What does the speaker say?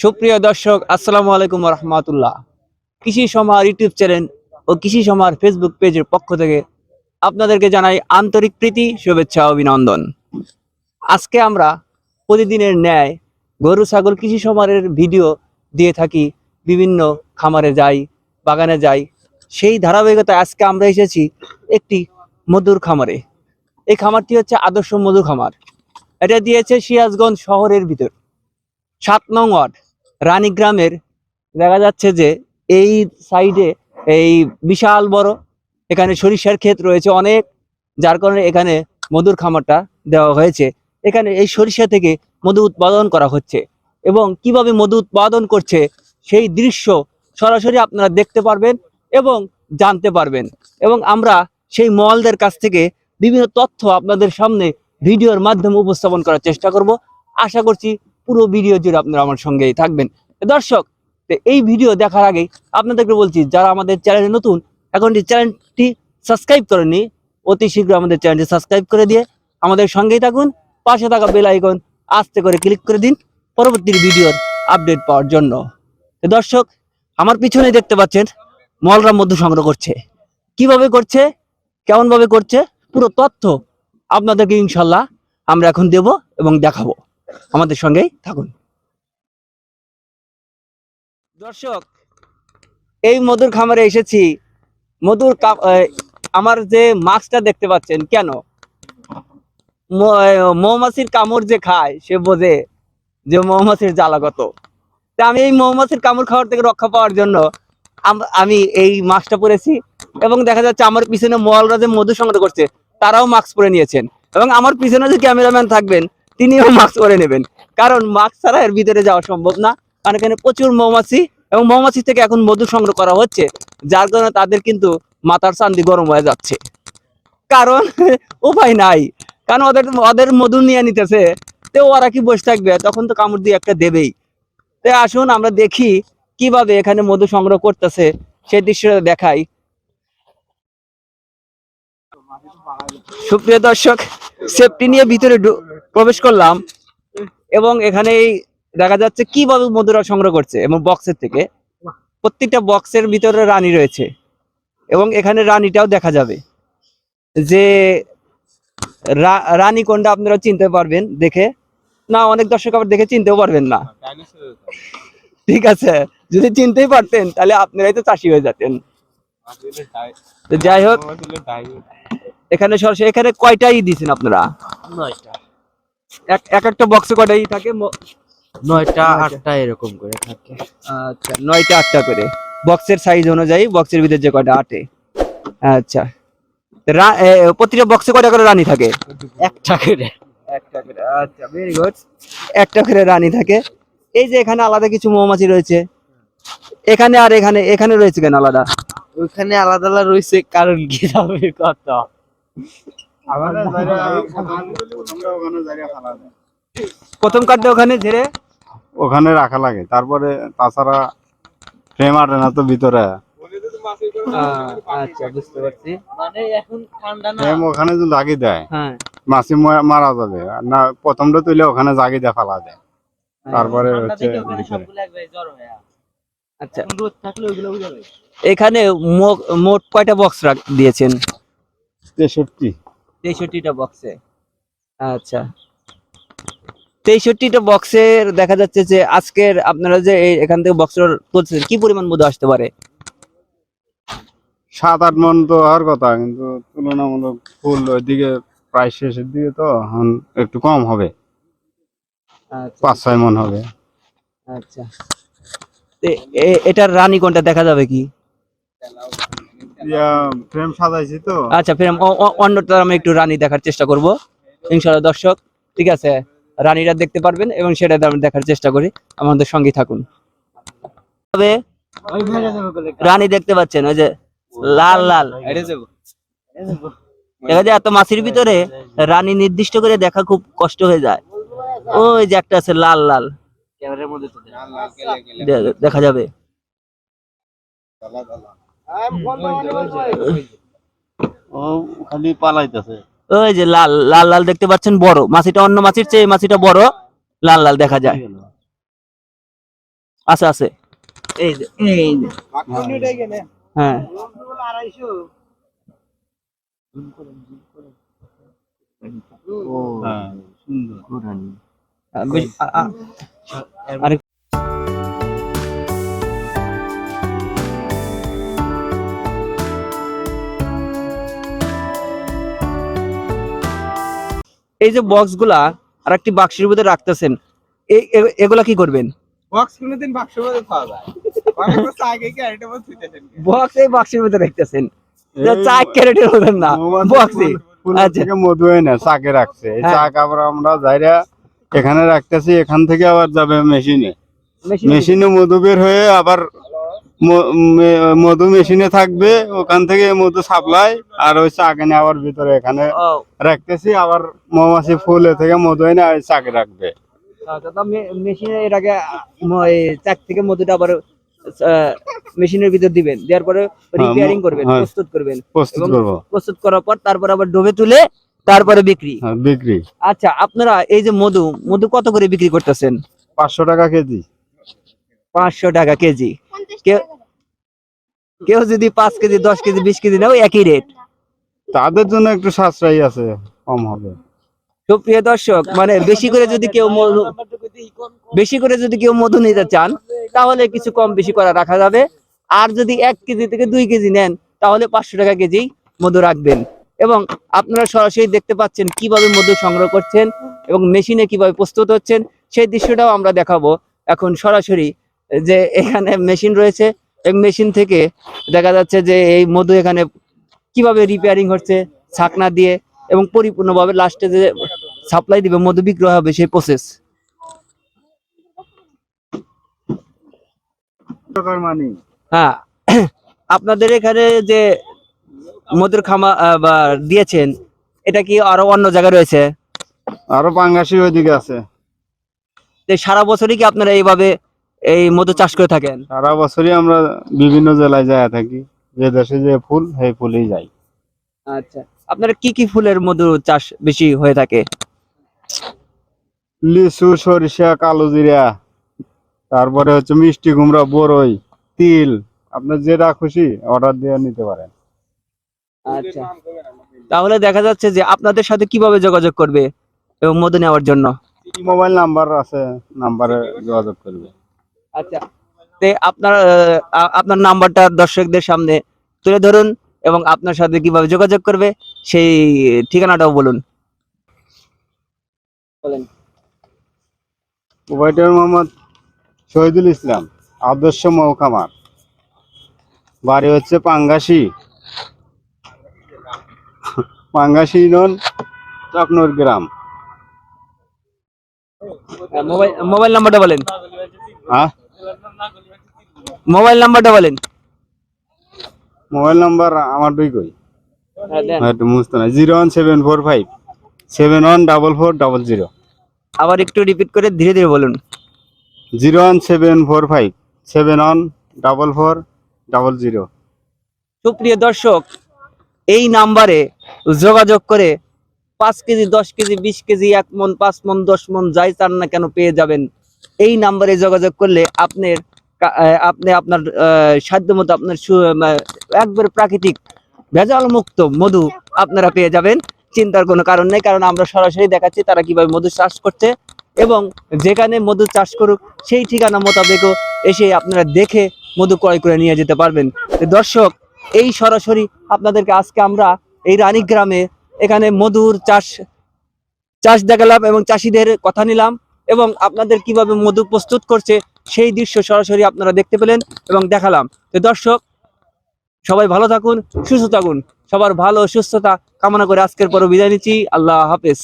সুপ্রিয় দর্শক, আসসালামু আলাইকুম রহমতুল্লাহ। কৃষি সমার ইউটিউব চ্যানেল ও কৃষি সমার ফেসবুক পেজের পক্ষ থেকে আপনাদেরকে জানাই আন্তরিক প্রীতি, শুভেচ্ছা, অভিনন্দন। আজকে আমরা প্রতিদিনের ন্যায় গরু, ছাগল কৃষি সমারের ভিডিও দিয়ে থাকি, বিভিন্ন খামারে যাই, বাগানে যাই। সেই ধারাবাহিকতায় আজকে আমরা এসেছি একটি মধুর খামারে। এই খামারটি হচ্ছে আদর্শ মধু খামার। এটা দিয়েছে সিরাজগঞ্জ শহরের ভিতর। সাত নং ওয়ার্ড, রানীগ্রামের। দেখা যাচ্ছে যে এই সাইডে এই বিশাল বড় এখানে সরিষার ক্ষেত রয়েছে অনেক, যার কারণে এখানে মধুর খামারটা দেওয়া হয়েছে। এখানে এই সরিষা থেকে মধু উৎপাদন করা হচ্ছে এবং কীভাবে মধু উৎপাদন করছে সেই দৃশ্য সরাসরি আপনারা দেখতে পারবেন এবং জানতে পারবেন। এবং আমরা সেই মলদের কাছ থেকে বিভিন্ন তথ্য আপনাদের সামনে ভিডিওর মাধ্যমে উপস্থাপন করার চেষ্টা করব। আশা করছি পুরো ভিডিও জুড়ে আপনারা আমার সঙ্গেই থাকবেন। দর্শক এই ভিডিও দেখার আগে আপনাদেরকে বলছি, যারা আমাদের চ্যানেলে নতুন, এখন চ্যানেলটি সাবস্ক্রাইব করেননি, অতি শীঘ্র আমাদের চ্যানেলটি সাবস্ক্রাইব করে দিয়ে আমাদের সঙ্গেই থাকুন। পাশে থাকা বেল আইকন আস্তে করে ক্লিক করে দিন পরবর্তী ভিডিওর আপডেট পাওয়ার জন্য। দর্শক, আমার পিছনে দেখতে পাচ্ছেন মলরা মধু সংগ্রহ করছে। কীভাবে করছে? কেমন ভাবে করছে? পুরো তথ্য আপনাদেরকে ইনশাল্লাহ আমরা এখন দেব এবং দেখাবো। আমাদের সঙ্গেই থাকুন। দর্শক এই মধুর খামারে এসেছি। মধুর আমার যে মাছটা দেখতে পাচ্ছেন কেন? মৌমাছির কামড় যে খায় সে বোঝে যে মৌমাছির জ্বালা কত। তা আমি এই মৌমাছির কামড় খাওয়ার থেকে রক্ষা পাওয়ার জন্য আমি এই মাস্কটা পরেছি এবং দেখা যাচ্ছে আমার পিছনে মলরা যে মধু সংগ্রহ করছে তারাও মাস্ক পরে নিয়েছেন। এবং আমার পিছনে যে ক্যামেরাম্যান থাকবেন তিনিও মাস্ক পরে নেবেন। কারণ মাস্ক ছাড়া এর ভিতরে যাওয়া সম্ভব না। কারণ এখানে প্রচুর মৌমাছি এবং মৌমাছি থেকে এখন মধু সংগ্রহ করা হচ্ছে, যার কারণে তাদের কিন্তু মাথার চান্দি গরম হয়ে যাচ্ছে। কারণ উপায় নাই। কারণ ওদের ওদের মধু নিয়ে নিতেছে, তো ওরা কি বসে থাকবে? তখন তো কামড় দিয়ে একটা দেবেই। তো আসুন, আমরা দেখি কীভাবে এখানে মধু সংগ্রহ করতেছে সেই দৃশ্যটা দেখাই। সুপ্রিয় দর্শক সেফটি নিয়ে ভিতরে প্রবেশ করলাম এবং এখানে দেখা যাচ্ছে কীভাবে মধুরা সংগ্রহ করছে এবং বক্সের থেকে। প্রত্যেকটা বক্সের ভিতরে রানী রয়েছে এবং এখানে রানীটাও দেখা যাবে। যে রানী কোনটা আপনারা চিনতে পারবেন দেখে। না, অনেক দর্শক আবার দেখে চিনতেও পারবেন না। ঠিক আছে, যদি চিনতেই পারতেন তাহলে আপনারাই তো চাষি হয়ে যেতেন। যাই হোক, এখানে সরাসরি, এখানে কয়টাই দিয়েছেন আপনারা? নয়টা। এক এক একটা বক্সে কয়টাই থাকে? নয়টা আটটা এরকম করে থাকে। আচ্ছা নয়টা আটটা করে। বক্সের সাইজ অনুযায়ী বক্সের ভিতরে যে কয়টা আটে? আচ্ছা। প্রতিটা বক্সে কয়টা করে রানী থাকে? একটা করে। একটা করে আচ্ছা ভেরি গুড একটা করে রানী থাকে। এই যে এখানে আলাদা কিছু মৌমাছি রয়েছে। এখানে আর এখানে এখানে রয়েছে কেন আলাদা? ওইখানে আলাদা আলাদা রয়েছে কারণ কি যাবে কত প্রথম কার্ডে ওখানে ঝেড়ে ওখানে রাখা লাগে। তারপরে তাছাড়া ফ্রেম আটে না তো ভিতরে। আচ্ছা বুঝতে পারছি। মানে এখন ঠান্ডা না? ফ্রেম ওখানে যদি লাগি দেয় হ্যাঁ। মাছি মারা যাবে। আর না প্রথমটা তুলে ওখানে জাগি দিয়ে ফেলা দেয়। তারপরে হচ্ছে হয়ে আসে। আচ্ছা। রোদ থাকলে ওইগুলো এখানে মোট কয়টা বক্স দিয়েছেন? তেষট্টি। তেষট্টিটা বক্সে আচ্ছা। তেষট্টিটা বক্সের দেখা যাচ্ছে যে আজকের আপনারা যে এই এখান থেকে বক্স তুলছেন কি পরিমাণ মধু আসতে পারে? সাত আট মন তো হওয়ার কথা কিন্তু তুলনামূলক ফুল ওইদিকে প্রায় শেষের দিকে তো এখন একটু কম হবে। আচ্ছা। পাঁচ ছয় মন হবে। আচ্ছা। তো এ- এটার রানী কোনটা দেখা যাবে কি? ফ্রেম সাজাইছি তো। আচ্ছা ফের আম- অ- অ- অন্যটা আমি একটু রানী দেখার চেষ্টা করব। ইনশাআল্লাহ দর্শক ঠিক আছে? রানীরা দেখতে পারবেন এবং সেটা আমি দেখার চেষ্টা করি। আমাদের সঙ্গে থাকুন। তবে রানী দেখতে পাচ্ছেন ওই যে লাল লাল। দেখা যায় এত মাছির ভিতরে রানী নির্দিষ্ট করে দেখা খুব কষ্ট হয়ে যায়। ওই যে একটা আছে লাল লাল। ক্যামেরার মধ্যে তো দেয়। দে- দেখা যাবে। ও খালি পালাইতেছে। ওই যে লাল লাল লাল দেখতে পাচ্ছেন বড়। মাছিটা অন্য মাছির চেয়ে মাছিটা বড়। লাল লাল দেখা যায়। আছে আছে। এই যে এই যে। হ্যাঁ। হ্যাঁ এই যে বক্সগুলা আর একটি বাক্সের ভিতরে রাখতেছেন এই এগুলা কি করবেন? বক্স কোনোদিন পাওয়া যায়। এই বাক্সের ভিতরে রাখতেছেন। ক্যারেটের না বক্সে আচ্ছা। চাকে রাখছে। এই হ্যাঁ। চাক আবার আমরা যাইরা এখানে রাখতেছি এখান থেকে আবার যাবে মেশিনে। মেশিনে মধু বের হয়ে আবার মধু মেশিনে থাকবে ওখান থেকে মধু সাপ্লাই আর ওই চাক আবার ভিতরে এখানে রাখতেছি আবার মৌমাছি ফুলে থেকে মধু এনে ওই চাকে রাখবে। আচ্ছা মেশিনে এর আগে চাক থেকে মধুটা আবার মেশিনের ভিতর দিবেন দেওয়ার পরে রিপেয়ারিং করবেন হ্যাঁ। প্রস্তুত করবেন। প্রস্তুত প্রস্তুত করার পর তারপর আবার ডোবে তুলে তারপরে বিক্রি। হ্যাঁ, বিক্রি। আচ্ছা আপনারা এই যে মধু মধু কত করে বিক্রি করতেছেন? পাঁচশো টাকা কেজি। পাঁচশো টাকা কেজি। কেউ কেউ যদি পাঁচ কেজি দশ কেজি বিশ কেজি নেও একই রেট তাদের জন্য একটু সাশ্রয়ী আছে কম হবে। সুপ্রিয় দর্শক মানে বেশি করে যদি কেউ মধু বেশি করে যদি কেউ মধু নিতে চান তাহলে কিছু কম বেশি করা রাখা যাবে। আর যদি এক কেজি থেকে দুই কেজি নেন তাহলে পাঁচশো টাকা কেজি মধু রাখবেন। এবং আপনারা সরাসরি দেখতে পাচ্ছেন কীভাবে মধু সংগ্রহ করছেন এবং মেশিনে কীভাবে প্রস্তুত হচ্ছেন সেই দৃশ্যটাও আমরা দেখাবো। এখন সরাসরি যে এখানে মেশিন রয়েছে এই মেশিন থেকে দেখা যাচ্ছে যে এই মধু এখানে কীভাবে রিপেয়ারিং হচ্ছে ছাকনা দিয়ে এবং পরিপূর্ণভাবে লাস্টে যে সাপ্লাই দিবে মধু বিক্রয় হবে সেই প্রসেস হ্যাঁ আপনাদের এখানে যে মধুর খামা দিয়েছেন এটা কি আরও অন্য জায়গায় রয়েছে? আরও পাঙ্গাসি ওইদিকে আছে। সারা বছরই কি আপনারা এইভাবে এই মধু চাষ করে থাকেন? সারা বছরই আমরা বিভিন্ন জেলায় যায় থাকি যে দেশে যে ফুল সেই ফুলেই যাই। আচ্ছা আপনারা কি কি ফুলের মধু চাষ বেশি হয়ে থাকে? লিচু সরিষা কালো জিরা তারপরে হচ্ছে মিষ্টি কুমড়া বড়ই তিল আপনার যেটা খুশি অর্ডার দিয়ে নিতে পারেন। আচ্ছা তাহলে দেখা যাচ্ছে যে আপনাদের সাথে কীভাবে যোগাযোগ করবে এবং মধু নেওয়ার জন্য? মোবাইল নাম্বার আছে নাম্বারে যোগাযোগ করবে। আচ্ছা। তে আপনার আপনার নাম্বারটা দর্শকদের সামনে তুলে ধরুন এবং আপনার সাথে কীভাবে যোগাযোগ করবে সেই ঠিকানাটাও বলুন। বলেন। ওবাইটার মোহাম্মদ শহীদুল ইসলাম আদর্শ মৌখামার বাড়ি হচ্ছে পাঙ্গাসি পাঙ্গাসি নন চকনর গ্রাম। মোবাইল মোবাইল নাম্বারটা বলেন। হ্যাঁ? মোবাইল নাম্বারটা বলেন। মোবাইল নাম্বার আমার দুই কই? হ্যাঁ, হ্যাঁ একটু মুছতে না zero one seven four five seven one double four double zero. আবার একটু রিপিট করে ধীরে ধীরে বলুন। Zero one seven four five seven one double four double zero. সুপ্রিয় দর্শক এই নাম্বারে যোগাযোগ করে পাঁচ কেজি দশ কেজি বিশ কেজি এক মন পাঁচ মন দশ মন যাই চান না কেন পেয়ে যাবেন। এই নাম্বারে যোগাযোগ করলে আপনার আপনি আপনার সাধ্য মতো আপনার একবারে প্রাকৃতিক ভেজাল মুক্ত মধু আপনারা পেয়ে যাবেন। চিন্তার কোনো কারণ নেই, কারণ আমরা সরাসরি দেখাচ্ছি তারা কীভাবে মধু চাষ করছে এবং যেখানে মধু চাষ করুক, সেই ঠিকানা মোতাবেকও এসে আপনারা দেখে মধু ক্রয় করে নিয়ে যেতে পারবেন। দর্শক, এই সরাসরি আপনাদেরকে আজকে আমরা এই রানী গ্রামে এখানে মধুর চাষ চাষ দেখালাম এবং চাষিদের কথা নিলাম। এবং আপনাদের কীভাবে মধু প্রস্তুত করছে, সেই দৃশ্য সরাসরি আপনারা দেখতে পেলেন এবং দেখালাম। তো দর্শক, সবাই ভালো থাকুন, সুস্থ থাকুন, সবার ভালো সুস্থতা কামনা করে আজকের পর বিদায় নিচ্ছি, আল্লাহ হাফেজ।